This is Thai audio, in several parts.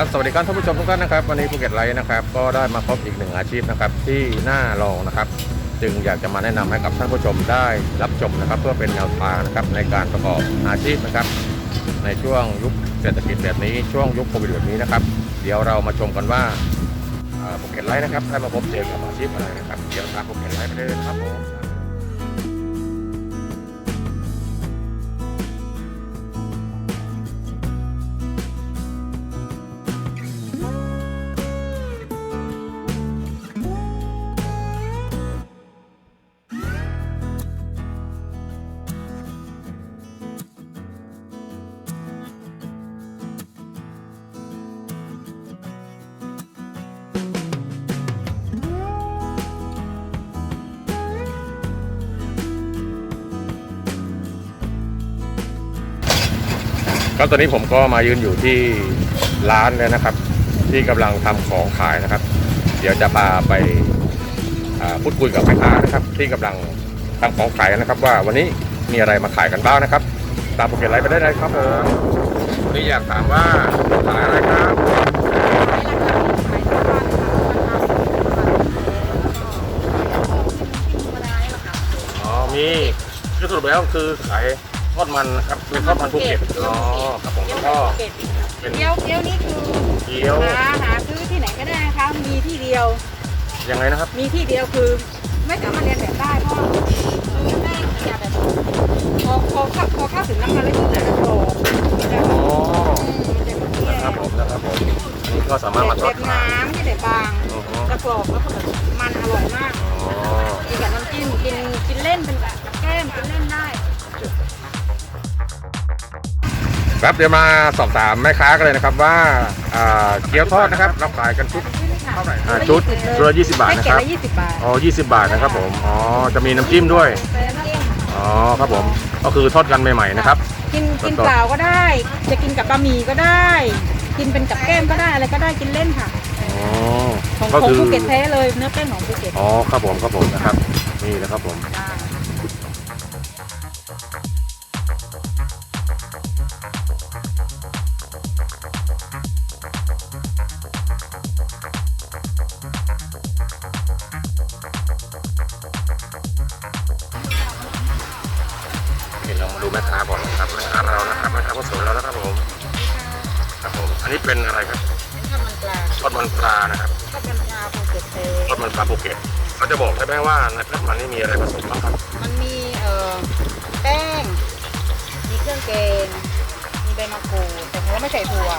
ครับสวัสดีครับท่านผู้ชมทุกท่านนะครับวันนี้ภูเก็ตไลท์นะครับก็ได้มาพบอีกหนึ่งอาชีพนะครับที่น่าลองนะครับ จึงอยากจะมาแนะนำให้กับท่านผู้ชมได้รับชมนะครับ เพื่อเป็นแนวทางนะครับในการประกอบอาชีพนะครับ ในช่วงยุคเศรษฐกิจแบบนี้ช่วงยุคโควิดแบบนี้นะครับ เดี๋ยวเรามาชมกันว่าภูเก็ตไลท์นะครับได้มาพบเจอกับอาชีพอะไรนะครับเดี๋ยวตามภูเก็ตไลท์ไปเลยครับผม ก็ตอนนี้ผมก็มายืนอยู่ที่ร้านเลยนะครับ ที่กำลังทำของขายนะครับ เดี๋ยวจะพาไปอ่าพูดคุยกับแม่ค้านะครับ ที่กำลังทำของขายนะครับ ว่าวันนี้มีอะไรมาขายกันบ้างนะครับ ตามโปรเกตไลฟ์ไปได้เลยครับผมวันนี้อยากถามว่าขายอะไรครับอ๋อมีคือสรุปแล้วคือขายท อดมันนะครับเป็นทอดมันภูเก็ตอ๋อครับผมแล้วก็เป็นเกี๊ยวเกี๊ยวนี่คือเกี๊ยวหาหาซื้อที่ไหนก็ได้นะคะมีที่เดียวยังไงนะครับ มีที่เดียวคือไม่สามารถเรียนแบบได้เพราะคือแป้งจะแบบพอพอเข้าพอเข้าถึงน้ำมันแล้วมันจะกรอบมันจะอ๋อมันจะแบบนี้นะครับผมนะครับผมอันนี้ก็สามารถมาทอแบดบขายน้ำที่แบบบางอือฮึกระกรอบแล้วก็แบบมันอร่อยมากอ๋อกินกับน้ำจิ้มกินกินเล่นเป็นแบบกับแก้มกินเล่นได้ ครับเดี๋ยวมาสอบถามแม่ค้ากันเลยนะครับว่าอ่าเกี๊ยวทอดนะครับเราขายกันชุดเท่าไหร่อ่าชุดชุดละ20 บาทนะครับแพ็กเกจละยี่สิบบาท อ๋อ20 บาทนะครับผมอ๋อจะมีน้ำจิ้มด้วยใส่น้ำจิ้มอ๋อครับผมก็คือทอดกันใหม่ๆนะครับ กินกินเปล่าก็ได้ จะกินกับบะหมี่ก็ได้ กินเป็นกับแก้มก็ได้อะไรก็ได้กินเล่นค่ะ อ๋อของก็ของคือภูเก็ตแท้เลยเนื้อแป้งของภูเก็ตอ๋อครับผมครับผมนะครับนี่นะครับผม อ่า จะบอกได้ไหมว่าในทอดมันนี่มีอะไรผสมบ้างครับมันมีเอ่อแป้ง มีเครื่องแกง มีใบมะกรูด แต่ของเราไม่ใส่ถั่ว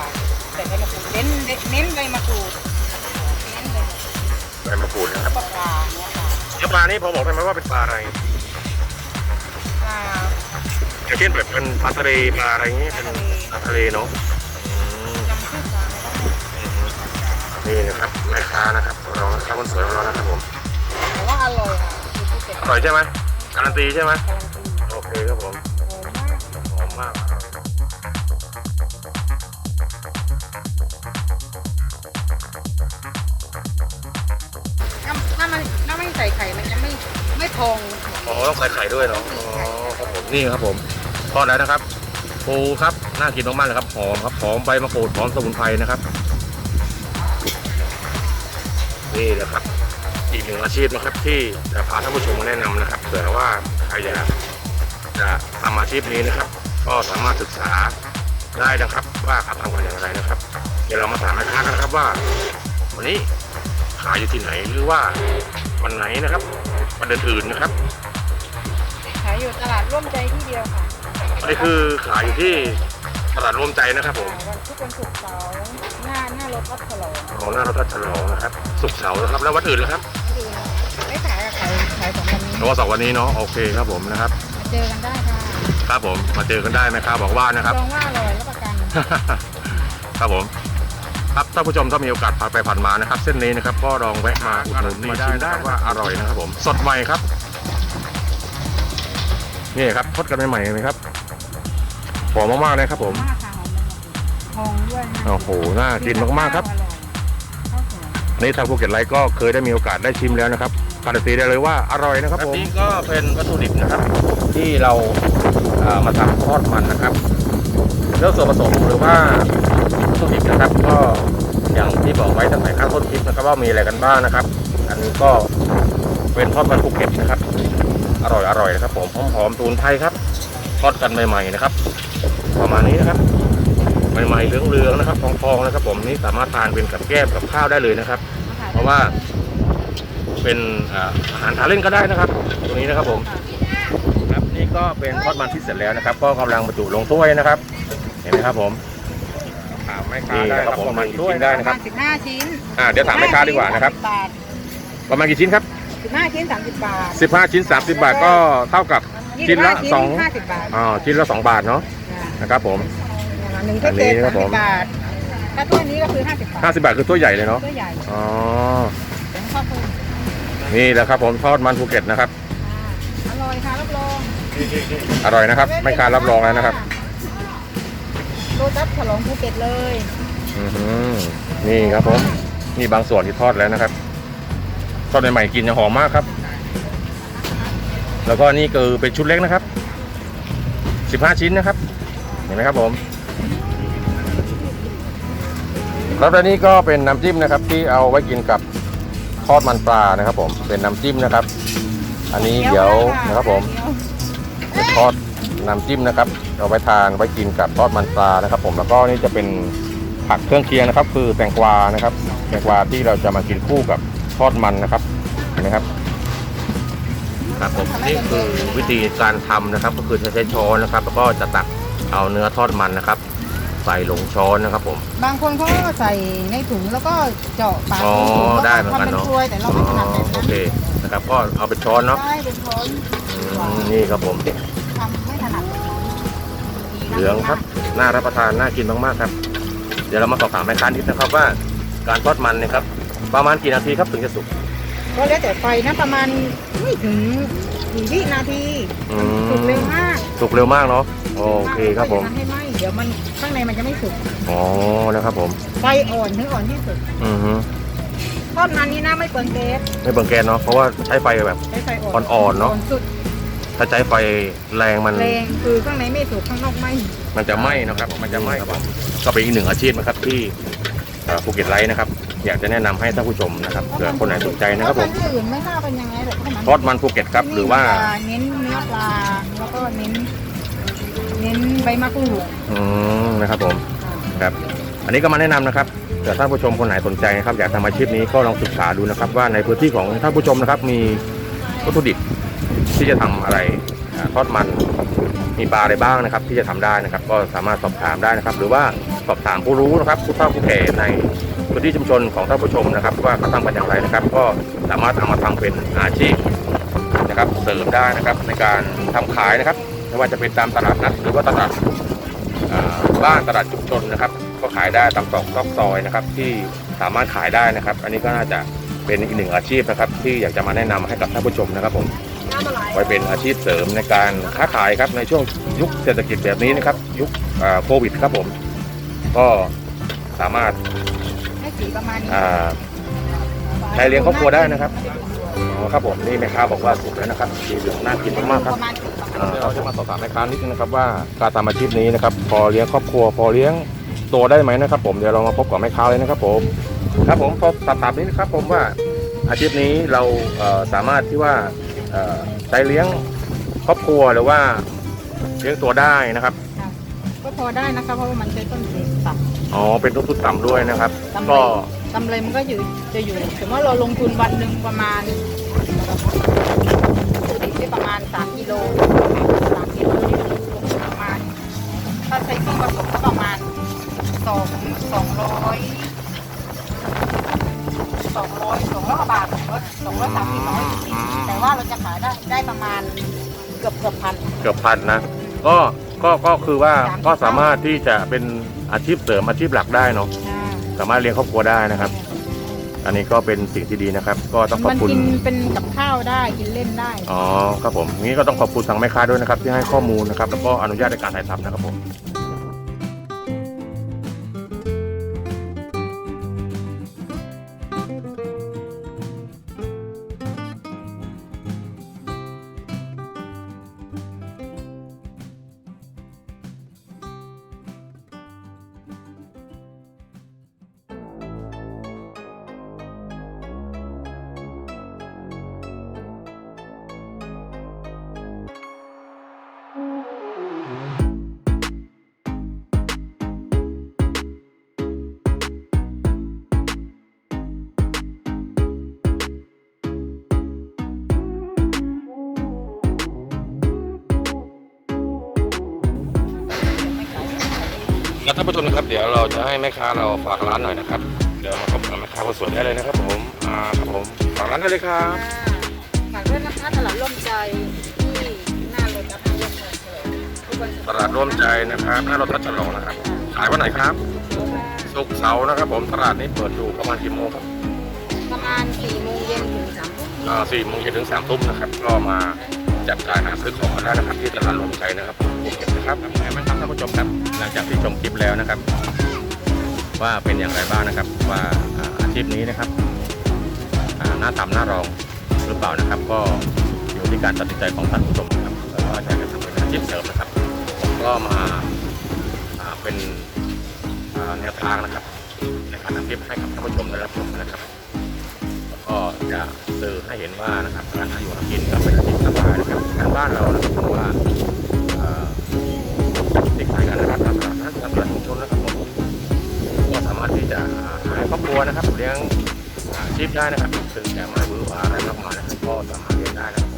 ใส่ใบมะกรูดเน้นเน้นใบมะกรูดเน้นใบมะกรูดใบมะกรูดนะครับแล้วก็ปลาเนื้อปลาเนื้อปลานี่พอบอกได้ไหมว่าเป็นปลาอะไรปลา อย่างเช่นแบบเป็นปลาทะเลปลาอะไรอย่างเงี้ยเป็นปลาทะเลเนาะอืม จำชื่อปลาไม่ได้ นี่นะครับแม่ค้านะครับของเรานะครับคนสวยของเรานะครับผมแต่ว่าอร่อย ค่ะคือภูเก็ตอร่อยใช่ไหมการันตีใช่ไหมการันตีโอเคครับผมหอมมากหอมมากถ้าถ้ามันถ้าไม่ใส่ไข่มันจะไม่ไม่พองอ๋อต้องใส่ไข่ด้วยเนาะอ๋อครับผมนี่ครับผมทอดแล้วนะครับปูครับน่ากินมากๆเลยครับหอมครับหอมใบมะกรูดหอมสมุนไพรนะครับนี่นะครับ อีกหนึ่งอาชีพนะครับที่จะพาท่านผู้ชมมาแนะนำนะครับเผื่อว่าใครอยากจะทำอาชีพนี้นะครับ ก็สามารถศึกษาได้นะครับ ว่าเขาทำกันอย่างไรนะครับ เดี๋ยวเรามาถามแม่ค้ากันนะครับว่า วันนี้ขายอยู่ที่ไหนหรือว่าวันไหนนะครับวันอื่นๆนะครับขายอยู่ตลาดร่วมใจที่เดียวค่ะอันนี้คือขายอยู่ที่ตลาดรวมใจนะครับผมวันทุกวันศุกร์เสาร์หน้าหน้ารถวัดฉลองของหน้ารถทัชฉลองนะครับสุกร์เสาร์นะครับแล้ววันอื่นนะครับ นนี้เพราะว่าเสาร์วันนี้เนาะโอเคครับผมนะครับมาเจอกันได้ค่ะครับผมมาเจอกันได้ไหมครับบอกว่านะครับลองว่าอร่อยรับประกัน ครับผมครับท่านผู้ชมถ้ามีโอกาสผ่านไปผ่านมานะครับ เส้นนี้นะครับก็ลองแวะมาอุดหนุนมาชิมได้ว่าอร่อยนะครับ ผมสดใหม่ครับนี่ครับทอดกันใหม่ๆเลยครับหอมมากๆเลยครับผมมากค่ะหอมเลยหอมด้วยนะโอ้โหน่ากินมากๆครับอร่อยข้าวสวยนี่ทางภูเก็ตไลท์ก็เคยได้มีโอกาสได้ชิมแล้วนะครับ การันตีได้เลยว่าอร่อยนะครับผม นี่ก็เป็นวัตถุดิบนะครับ ที่เราเอ่อมาทำทอดมันนะครับเรื่องส่วนผสมหรือว่าวัตถุดิบนะครับ ก็อย่างที่บอกไว้ตั้งแต่ข้างต้นคลิปนะครับว่ามีอะไรกันบ้างนะครับ อันนี้ก็เป็นทอดมันภูเก็ตนะครับ อร่อยอร่อยนะครับผมหอมๆตูนไทยครับทอดกันใหม่ๆนะครับ ประมาณนี้นะครับใหม่ๆเหลืองๆนะครับทองๆนะครับ ผมนี่สามารถทานเป็นกับแก้มกับข้าวได้เลยนะครับ เพราะว่า เป็นอ่าอาหารทานเล่นก็ได้นะครับ ตรงนี้นะครับผมครับนี่ก็เป็นทอดมันที่เสร็จแล้วนะครับ ก็กำลังบรรจุลงถ้วยนะครับ เห็นไหมครับผมถามแม่ค้าได้ครับผมประมาณกี่ชิ้นได้ปนะระครัมาบณสิบห้าชิ้นอ่าเดี๋ยวถามแม่ค้าดีกว่านะครับสิบาทประมาณกี่ชิ้นครับสิบห้าชิ้นสามสิบบาท15ชิ้น30บาทก็เท่ากับชิ้นละยี่สองห้าสิบบาทอ่าชิ้นละ2บาทเนาะจ้ะนะครับผมอย่างละหนึ่งแพ็กเกจอันนี้ครัสาบมผสิมบบาทถ้าถ้วยนี้ก็คือห้าสิบบาท50บาทคือตัวใหญ่เลยเนาะตัวใหญ่อ๋อเป็ นข้าวโพดนี่แหละครับผมทอดมันภูเก็ตนะครับ อร่อยค่ะรับรองอร่อยนะครับแม่ค้ารับรองแล้วนะครับโรตัสฉลองภูเก็ตเลยอือหือนี่ครับผมนี่บางส่วนที่ทอดแล้วนะครับทอดใหม่ๆกินยังหอมมากครับ แล้วก็นี่คือเป็นชุดเล็กนะครับ15 ชิ้นนะครับ เห็นไหมครับผมแล้วอันนี้ก็เป็นน้ำจิ้มนะครับที่เอาไว้กินกับ ทอดมันปลานะครับ ผมเป็นน้ำจิ้มนะครับ อันนี้เดี๋ยวนะครับผมเป็นทอดน้ำจิ้มนะครับ เอาไว้ทานไว้กินกับทอดมันปลานะครับ ผมแล้วก็นี่จะเป็นผักเครื่องเคียงนะครับ คือแตงกวานะครับ แตงกวาที่เราจะมากินคู่กับทอดมันนะครับเห็นไหมครับครับผมนี่คือวิธีการทำนะครับ ก็คือใช้ช้อนนะครับ แล้วก็จะตักเอาเนื้อทอดมันนะครับ ส่ลงช้อนนะครับผม บางคนเขาก็ใส่ในถุงแล้วก็เจาะปากอ๋อในถุงได้เหมือนกันทำเป็นเนาะกลวยแต่เราไม่ถนัดแบบโอนั้นเคนะครับก็เอาเป็นช้อนเนาะใช่เป็นช้อนอืมนี่ครับผมทำไม่ถนัดเหลืองครับน่ารับประทานน่ากินมากๆครับ เดี๋ยวเรามาสอบถามแม่ค้านิดนะครับว่า การทอดมันเนี่ยครับ ประมาณกี่นาทีครับถึงจะสุกก็แล้วแต่ไฟนะประมาณไม่ถึงกี่วินาทีอืมสุกเร็วมากสุกเร็วมากเนาะโอเคครับผมอย่าทำให้ไหมเดี๋ยวมันข้างในมันจะไม่สุกอ๋อนะครับผม ไฟอ่อนถึงอ่อนที่สุดอือฮึทอดมันนี้นะไม่เปิดเกสไม่เบิ่งแกนเนาะเพราะว่าใช้ไฟแบบ ใช้ไฟอ่อนอ่อนๆเนอะอ่อนสุดถ้าใช้ไฟแรงมัน แรงคือข้างในไม่สุกข้างนอกไหมมันจะไหม้นะครับ มันจะไหม้ครับก็เป็นอีกหนึ่งอาชีพนะครับที่เอ่อภูเก็ตไลท์นะครับ อยากจะแนะนำให้ท่านผู้ชมนะครับเผื่อคนไหนสนใจนะครับผมทอดมันที่อื่นไม่ทราบเป็นยังไงแต่ทอดมันภูเก็ตครับหรือว่า เน้นเนื้อปลาแล้วก็เน้น เน้นใบมะกรูดอืมนะครับผมครับ อันนี้ก็มาแนะนำนะครับเผื่อท่านผู้ชมคนไหนสนใจนะครับอยากทำอาชีพนี้ก็ลองศึกษาดูนะครับ ว่าในพื้นที่ของท่านผู้ชมนะครับมีวัตถุดิบที่จะทำอะไรอ่าทอดมันมีปลาอะไรบ้างนะครับ ที่จะทำได้นะครับ ก็สามารถสอบถามได้นะครับ หรือว่าสอบถามผู้รู้นะครับผู้เฒ่าผู้แก่ในพื้นที่ชุมชนของท่านผู้ชมนะครับ ว่าเขาทำกันอย่างไรนะครับ ก็สามารถเอามาทำเป็นอาชีพ นะครับเสริมได้นะครับในการทำขายนะครับ ไม่ว่าจะเป็นตามตลาดนัดหรือว่าตลาดอ่าบ้านตลาดชุมชนนะครับ ก็ขายได้ตามตอกซอกซอยนะครับ ที่สามารถขายได้นะครับ อันนี้ก็น่าจะเป็นอีกหนึ่งอาชีพนะครับ ที่อยากจะมาแนะนำให้กับท่านผู้ชมนะครับผมน้ำอะไรไว้เป็นอาชีพเสริมในการค้าขายครับในช่วงยุคเศรษฐกิจแบบนี้นะครับ ยุคอ่าโควิดครับผม ก็สามารถให้สีประมาณนี้อ่าใช้เลี้ยงครอบครัวได้นะครับ อ๋อครับผมนี่แม่ค้าบอกว่าสุกแล้วนะครับสีเหลืองน่ากินมากๆครับ ประมาณสิบสองอ่าเราจะมาสอบถามแม่ค้านิดนึงนะครับว่าการทำอาชีพนี้นะครับพอเลี้ยงครอบครัวพอเลี้ยงตัวได้ไหมนะครับ ผมเดี๋ยวเรามาพบกับแม่ค้าเลยนะครับผมครับผมพอสอบถามนี้นะครับ ผมว่าอาชีพนี้เราเอ่อสามารถที่ว่าเอ่อใช้เลี้ยงครอบครัวหรือว่าเลี้ยงตัวได้นะครับก็พอได้นะคะเพราะว่ามันใช้ต้นทุนต่ำ อ๋อเป็นต้นทุนต่ำด้วยนะครับกำไรก็ กำไรมันก็อยู่จะอยู่สมมติว่าเราลงทุนวันหนึ่งประมาณได้ประมาณสามกิโลสามกิโลนี่ลงทุนประมาณ ถ้าใช้เครื่องผสมก็ประมาณสองสองร้อยสองร้อยสองร้อยกว่าบาทสองร้อยสองร้อยสามสิบร้อยแต่ว่าเราจะขายได้ได้ประมาณเกือบเกือบพัน เกือบพันนะ ก็ก็ก็คือว่าก็สามารถที่จะเป็นอาชีพเสริมอาชีพหลักได้เนาะ สามารถเลี้ยงครอบครัวได้นะครับ อันนี้ก็เป็นสิ่งที่ดีนะครับ ก็ต้องขอบมันคุณกินเป็นกับข้าวได้กินเล่นได้ อ๋อครับผมงี้ก็ต้องขอบคุณทางแม่ค้าด้วยนะครับ ที่ให้ข้อมูลนะครับ แล้วก็อนุญาตในการถ่ายทำนะครับผม ผู้ชมนะครับ เดี๋ยวเราจะให้แม่ค้าเราฝากร้านหน่อยนะครับ เดี๋ยวมาพบกับแม่ค้าคนสวยได้เลยนะครับ ผมอ่าครับผมฝากร้านได้เลยครับฝากด้วยนะคะตลาดร่วมใจที่หน้าโรถรับร่วมใจเลยทุกวันศุกร์ตลาดร่วมใจนะครับหน้ารถทัชฉลองนะครับขายวันไหนครับศุกร์เสาร์นะครับ ผมตลาดนี้เปิดอยู่ประมาณกี่โมงครับประมาณ4โมงเย็นถึง3ทุ่มอ่าสี่โมงเย็นถึงสามทุ่มนะครับ ก็มาจับจ่ายหาซื้อของกันได้นะครับ ที่ตลาดร่วมใจนะครับภูเก็ตนะครับไงบ้างครับท่าน ผู้ชมครับ หลังจากที่ชมคลิปแล้วนะครับ ว่าเป็นอย่างไรบ้างนะครับ ว่าอาชีพนี้นะครับอ่าหน้าต่ำหน้ารองหรือเปล่านะครับ ก็อยู่ที่การตัดสินใจของท่านผู้ชมนะครับแล้วก็อยากจะทำเป็นอาชีพเสริมนะครับผมก็มาเป็นแนวทางนะครับในการทำคลิปให้กับท่านผู้ชมได้รับชมนะครับก็จะสื่อให้เห็นว่านะครับการหาอยู่หากินก็เป็นอาชีพสบายนะครับทางบ้านเรานะครับผมว่า เอ่อติดขายกันนะครับตามตลาดนัดตามตลาดชุมชนนะครับผมก็สามารถที่จะหาครอบครัวนะครับเลี้ยงอาชีพได้นะครับถึงจะไม่หวือหวาอะไรมากมายนะครับก็สามารถเลี้ยงได้นะครับ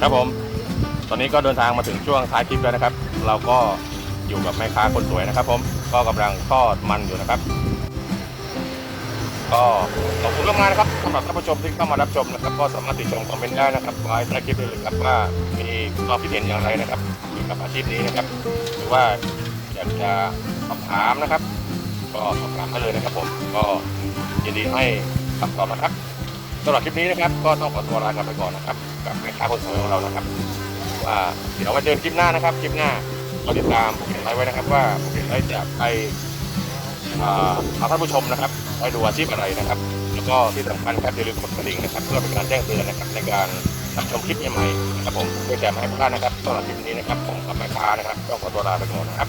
ครับผม ตอนนี้ก็เดินทางมาถึงช่วงท้ายคลิปแล้วนะครับ เราก็อยู่กับแม่ค้าคนสวยนะครับ ผม ก็กำลังทอดมันอยู่นะครับ ก็ขอบคุณมากๆนะครับสำหรับท่านผู้ชมที่เข้ามารับชมนะครับ ก็สามารถติดชมคอมเมนต์ได้นะครับไว้ใต้คลิปได้เลยครับว่ามีความคิดเห็นอย่างไรนะครับเกี่ยวกับอาชีพนี้นะครับ หรือว่าอยากจะสอบถามนะครับ ก็สอบถามได้เลยนะครับ ผม ก็ยินดีให้คำตอบนะครับำหรับคลิปนี้นะครับ ก็ต้องขอตัวลากันไปก่อนนะครับ กับแม่ค้าคนสวยของเรานะครับ ว่าเดี๋ยวมาเจอคลิปหน้านะครับ คลิปหน้าก็ติดตามผมเห็นไว้ไว้นะครับ ว่าผมเห็นไว้จะไปอ่าพาท่านผู้ชมนะครับไปดูอาชีพอะไรนะครับ แล้วก็ที่สำคัญครับอย่าลืมกดกระดิ่งนะครับ เพื่อเป็นการแจ้งเตือนนะครับในการรับชมคลิปใหม่ๆนะครับผมเพื่อจะไม่ให้พลาดนะครับสำหรับคลิปนี้นะครับผมกับแม่ค้านะครับต้องขอตัวลาไปก่อนนะครับ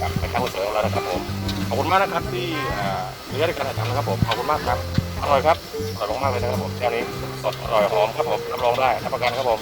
กับแม่ค้าคนสวยของเรานะครับผมขอบคุณมากนะครับที่อ่าเลือกในการถ่ายทำนะครับผมขอบคุณมากครับ อร่อยครับ อร่อยมากๆเลยนะครับผมแค่นี้สดอร่อยหอมครับผมรับรองได้รับประกันครับผม